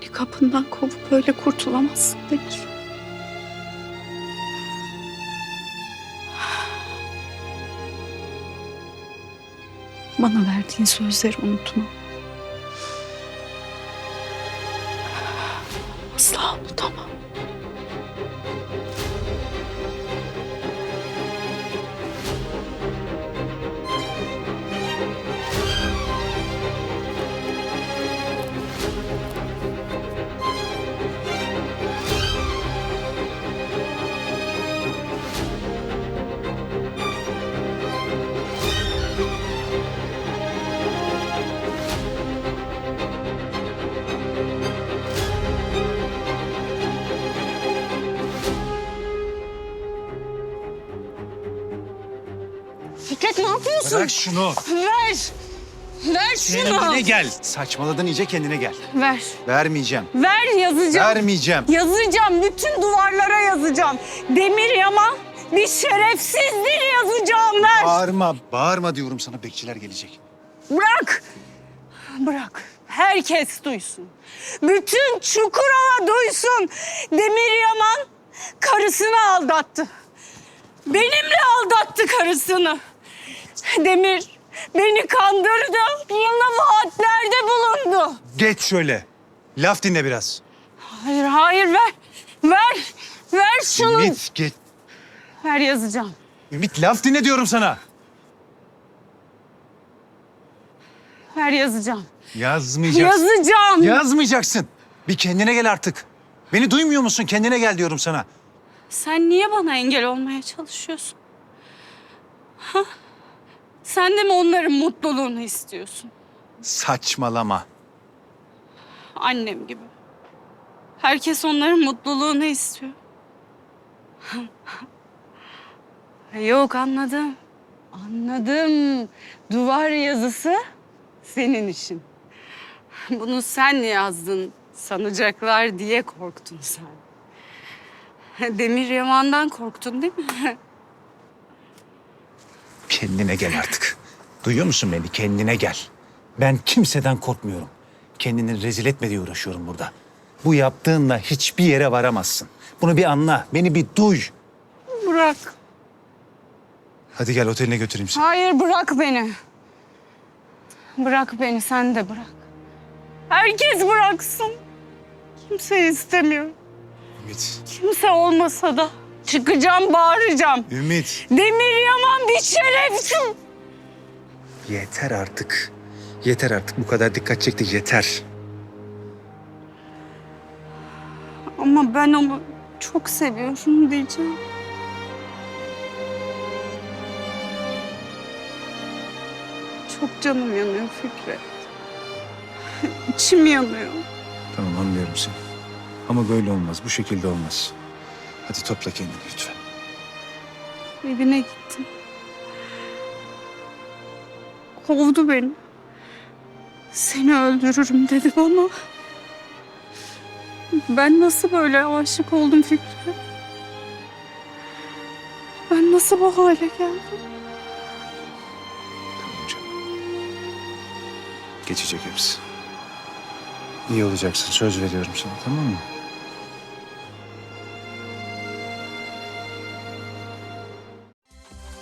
Beni kapından kovup böyle kurtulamazsın Demir. Bana verdiğin sözleri unutma. Asla unutamam. Fikret ne yapıyorsun? Bırak şunu. Ver. Ver şunu. Kendine gel. Saçmaladın iyice kendine gel. Ver. Vermeyeceğim. Ver yazacağım. Vermeyeceğim. Yazacağım. Bütün duvarlara yazacağım. Demir Yaman bir şerefsizdir yazacağım. Ver. Bağırma. Bağırma diyorum sana bekçiler gelecek. Bırak. Bırak. Herkes duysun. Bütün Çukurova duysun. Demir Yaman karısını aldattı. Benimle aldattı karısını. Demir beni kandırdı. Bana vaatlerde bulundu. Geç şöyle. Laf dinle biraz. Hayır, hayır ver. Ver. Ver şunu. Ümit geç. Ver yazacağım. Ümit laf dinle diyorum sana. Ver yazacağım. Yazmayacaksın. Yazacağım. Yazmayacaksın. Bir kendine gel artık. Beni duymuyor musun? Kendine gel diyorum sana. Sen niye bana engel olmaya çalışıyorsun? Ha? Sen de mi onların mutluluğunu istiyorsun? Saçmalama. Annem gibi. Herkes onların mutluluğunu istiyor. Yok anladım. Anladım. Duvar yazısı senin işin. Bunu sen yazdın sanacaklar diye korktun sen. Demir Yaman'dan korktun değil mi? Kendine gel artık. Duyuyor musun beni? Kendine gel. Ben kimseden korkmuyorum. Kendini rezil etme diye uğraşıyorum burada. Bu yaptığınla hiçbir yere varamazsın. Bunu bir anla. Beni bir duy. Bırak. Hadi gel oteline götüreyim seni. Hayır bırak beni. Bırak beni sen de bırak. Herkes bıraksın. Kimse istemiyor. Ümit. Kimse olmasa da çıkacağım bağıracağım. Ümit. Demir Yaman bir şerefsiz. Yeter artık. Yeter artık. Bu kadar dikkat çekti. Yeter. Ama ben onu çok seviyorum diyeceğim. Çok canım yanıyor Fikret. İçim yanıyor. Tamam anlıyorum seni. Ama böyle olmaz. Bu şekilde olmaz. Hadi topla kendini lütfen. Evine gittim. Kovdu beni. Seni öldürürüm dedi bana. Ben nasıl böyle aşık oldum Fikri? Ben nasıl bu hale geldim? Tamam canım. Geçecek hepsi. İyi olacaksın. Söz veriyorum sana tamam mı?